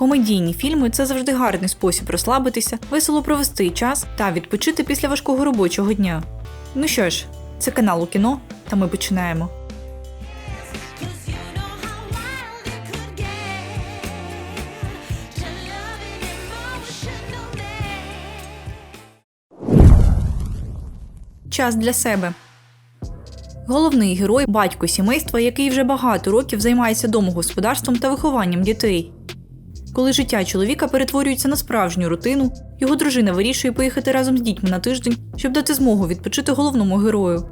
Комедійні фільми це завжди гарний спосіб розслабитися, весело провести час та відпочити після важкого робочого дня. Ну що ж, це канал у кіно, та ми починаємо. Час для себе. Головний герой батько сімейства, який вже багато років займається домогосподарством та вихованням дітей. Коли життя чоловіка перетворюється на справжню рутину, його дружина вирішує поїхати разом з дітьми на тиждень, щоб дати змогу відпочити головному герою.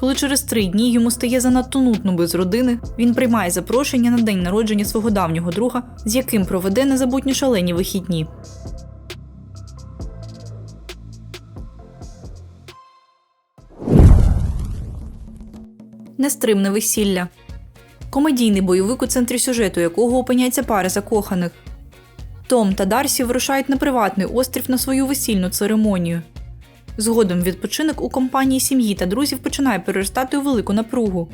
Коли через три дні йому стає занадто нудно без родини, він приймає запрошення на день народження свого давнього друга, з яким проведе незабутні шалені вихідні. Нестримне весілля. Комедійний бойовик у центрі сюжету, якого опиняється пара закоханих. Том та Дарсі вирушають на приватний острів на свою весільну церемонію. Згодом відпочинок у компанії сім'ї та друзів починає переростати у велику напругу.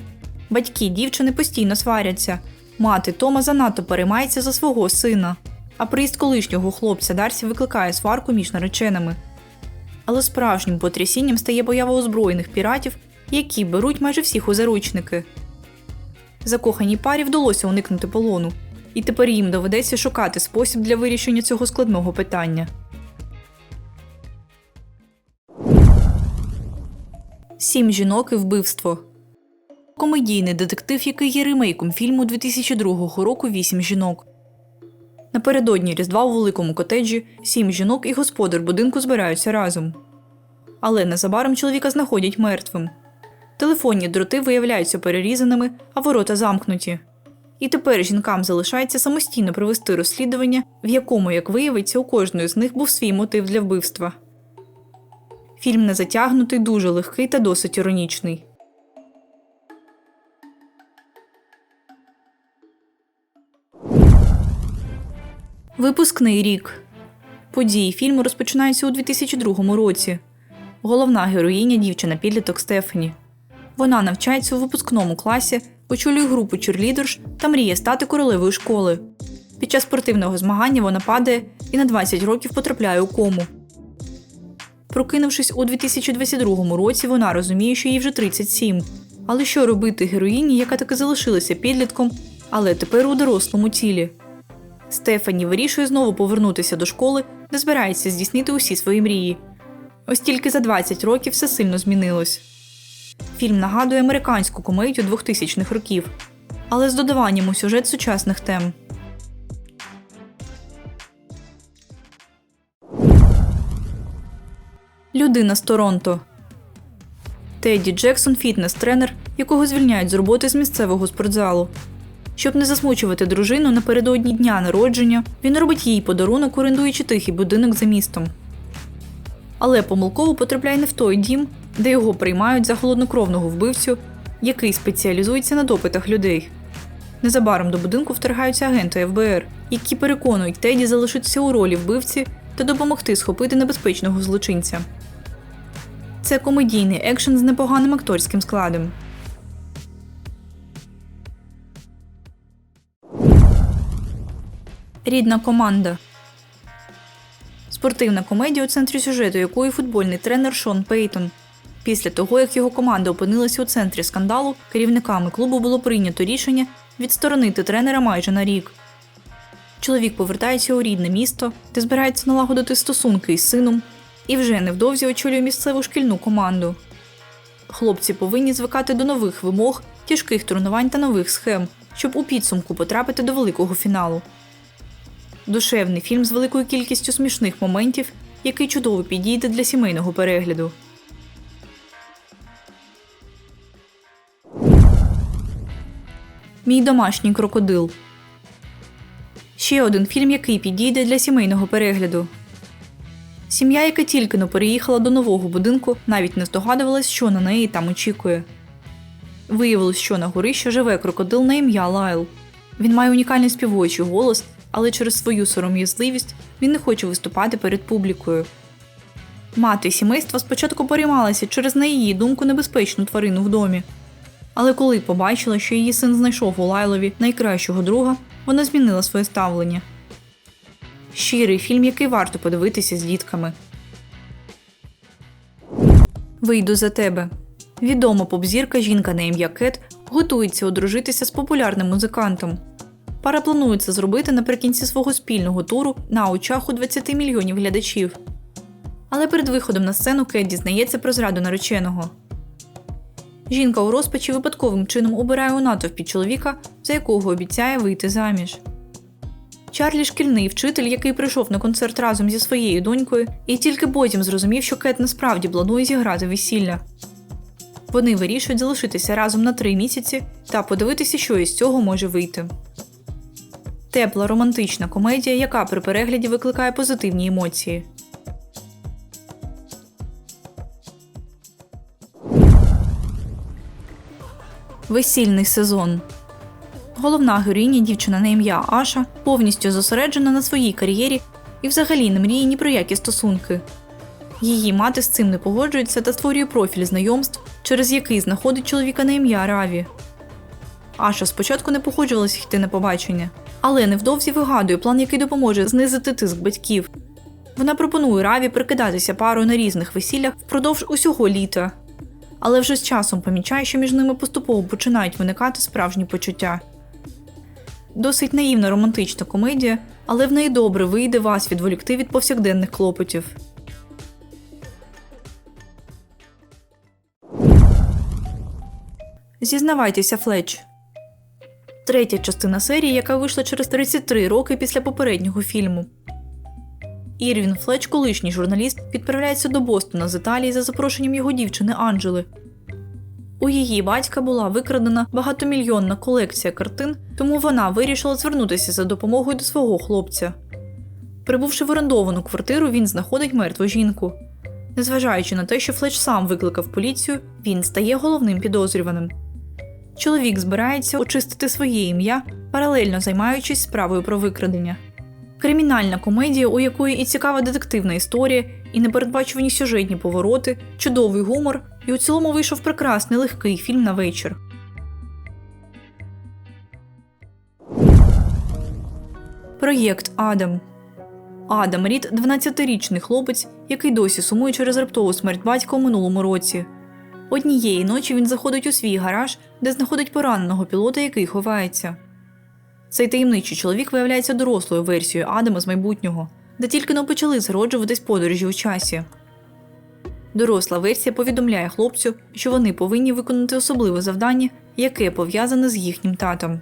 Батьки дівчини постійно сваряться. Мати Тома занадто переймається за свого сина. А приїзд колишнього хлопця Дарсі викликає сварку між нареченими. Але справжнім потрясінням стає поява озброєних піратів, які беруть майже всіх у заручники. Закоханій парі вдалося уникнути полону, і тепер їм доведеться шукати спосіб для вирішення цього складного питання. Сім жінок і вбивство. Комедійний детектив, який є ремейком фільму 2002 року Вісім жінок. Напередодні Різдва у великому котеджі сім жінок і господар будинку збираються разом. Але незабаром чоловіка знаходять мертвим. Телефонні дроти виявляються перерізаними, а ворота замкнуті. І тепер жінкам залишається самостійно провести розслідування, в якому, як виявиться, у кожної з них був свій мотив для вбивства. Фільм не затягнутий, дуже легкий та досить іронічний. Випускний рік. Події фільму розпочинаються у 2002 році. Головна героїня дівчина підліток Стефані. Вона навчається у випускному класі, очолює групу черлідерш та мріє стати королевою школи. Під час спортивного змагання вона падає і на 20 років потрапляє у кому. Прокинувшись у 2022 році, вона розуміє, що їй вже 37. Але що робити героїні, яка таки залишилася підлітком, але тепер у дорослому тілі? Стефані вирішує знову повернутися до школи, де збирається здійснити усі свої мрії. Ось тільки за 20 років все сильно змінилось. Фільм нагадує американську комедію 2000-х років, але з додаванням у сюжет сучасних тем. Людина з Торонто. Теді Джексон фітнес-тренер, якого звільняють з роботи з місцевого спортзалу. Щоб не засмучувати дружину напередодні дня народження, він робить їй подарунок, орендуючи тихий будинок за містом. Але помилково потрапляє не в той дім, де його приймають за холоднокровного вбивцю, який спеціалізується на допитах людей. Незабаром до будинку вторгаються агенти ФБР, які переконують Теді залишитися у ролі вбивці та допомогти схопити небезпечного злочинця. Це комедійний екшен з непоганим акторським складом. Рідна команда. Спортивна комедія у центрі сюжету, якої футбольний тренер Шон Пейтон. Після того, як його команда опинилася у центрі скандалу, керівниками клубу було прийнято рішення відсторонити тренера майже на рік. Чоловік повертається у рідне місто, де збирається налагодити стосунки із сином, і вже невдовзі очолює місцеву шкільну команду. Хлопці повинні звикати до нових вимог, тяжких тренувань та нових схем, щоб у підсумку потрапити до великого фіналу. Душевний фільм з великою кількістю смішних моментів, який чудово підійде для сімейного перегляду. Мій домашній крокодил. Ще один фільм, який підійде для сімейного перегляду. Сім'я, яка тільки но переїхала до нового будинку, навіть не здогадувалась, що на неї там очікує. Виявилось, що на горищі живе крокодил на ім'я Лайл. Він має унікальний співочий голос, але через свою сором'язливість він не хоче виступати перед публікою. Мати сімейства спочатку переймалася через, на її думку, небезпечну тварину в домі. Але коли побачила, що її син знайшов у Лайлові найкращого друга, вона змінила своє ставлення. щирий фільм, який варто подивитися з дітками. Вийду за тебе. Відома поп-зірка жінка на ім'я Кет готується одружитися з популярним музикантом. Пара планує це зробити наприкінці свого спільного туру на очах у 20 мільйонів глядачів. Але перед виходом на сцену Кет дізнається про зраду нареченого. Жінка у розпачі випадковим чином обирає у натовпі чоловіка, за якого обіцяє вийти заміж. Чарлі шкільний вчитель, який прийшов на концерт разом зі своєю донькою, і тільки потім зрозумів, що Кет насправді планує зіграти весілля. Вони вирішують залишитися разом на три місяці та подивитися, що із цього може вийти. Тепла романтична комедія, яка при перегляді викликає позитивні емоції. Весільний сезон. Головна героїня, дівчина на ім'я Аша, повністю зосереджена на своїй кар'єрі і взагалі не мріє ні про які стосунки. Її мати з цим не погоджується та створює профіль знайомств, через який знаходить чоловіка на ім'я Раві. Аша спочатку не погоджувалася йти на побачення, але невдовзі вигадує план, який допоможе знизити тиск батьків. Вона пропонує Раві прикидатися парою на різних весіллях впродовж усього літа. Але вже з часом помічає, що між ними поступово починають виникати справжні почуття. Досить наївна романтична комедія, але в неї добре вийде вас відволікти від повсякденних клопотів. Зізнавайтеся, Флетч. Третя частина серії, яка вийшла через 33 роки після попереднього фільму. Ірвін Флетч, колишній журналіст, відправляється до Бостона з Італії за запрошенням його дівчини Анджели. У її батька була викрадена багатомільйонна колекція картин, тому вона вирішила звернутися за допомогою до свого хлопця. Прибувши в орендовану квартиру, він знаходить мертву жінку. Незважаючи на те, що Флетч сам викликав поліцію, він стає головним підозрюваним. Чоловік збирається очистити своє ім'я, паралельно займаючись справою про викрадення. Кримінальна комедія, у якої і цікава детективна історія, і непередбачувані сюжетні повороти, чудовий гумор, і у цілому вийшов прекрасний легкий фільм на вечір. Проєкт Адам. Адам Рід 12-річний хлопець, який досі сумує через раптову смерть батька у минулому році. Однієї ночі він заходить у свій гараж, де знаходить пораненого пілота, який ховається. Цей таємничий чоловік виявляється дорослою версією Адама з майбутнього, де тільки но почали зароджуватись подорожі у часі. Доросла версія повідомляє хлопцю, що вони повинні виконати особливе завдання, яке пов'язане з їхнім татом.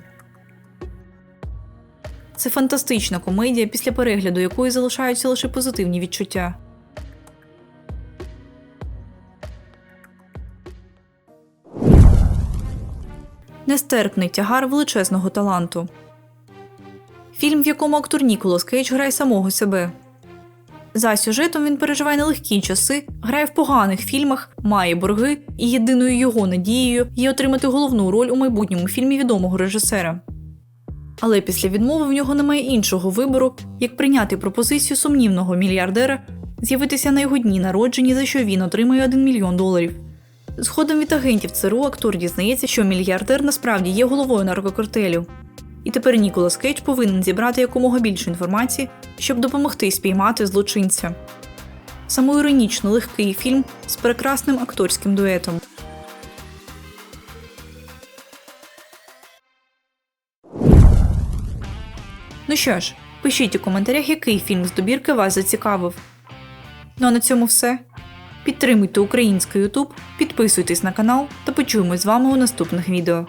Це фантастична комедія, після перегляду якої залишаються лише позитивні відчуття. Нестерпний тягар величезного таланту. Фільм, в якому актор Ніколас Кейдж грає самого себе. За сюжетом він переживає нелегкі часи, грає в поганих фільмах, має борги, і єдиною його надією є отримати головну роль у майбутньому фільмі відомого режисера. Але після відмови в нього немає іншого вибору, як прийняти пропозицію сумнівного мільярдера з'явитися на його дні народження, за що він отримає 1 мільйон доларів. Згодом від агентів ЦРУ актор дізнається, що мільярдер насправді є головою наркокартелю. І тепер Ніколас Кейдж повинен зібрати якомога більше інформації, щоб допомогти спіймати злочинця. Самоіронічно легкий фільм з прекрасним акторським дуетом. Ну що ж, пишіть у коментарях, який фільм з добірки вас зацікавив. Ну а на цьому все. Підтримуйте український YouTube, підписуйтесь на канал та почуємось з вами у наступних відео.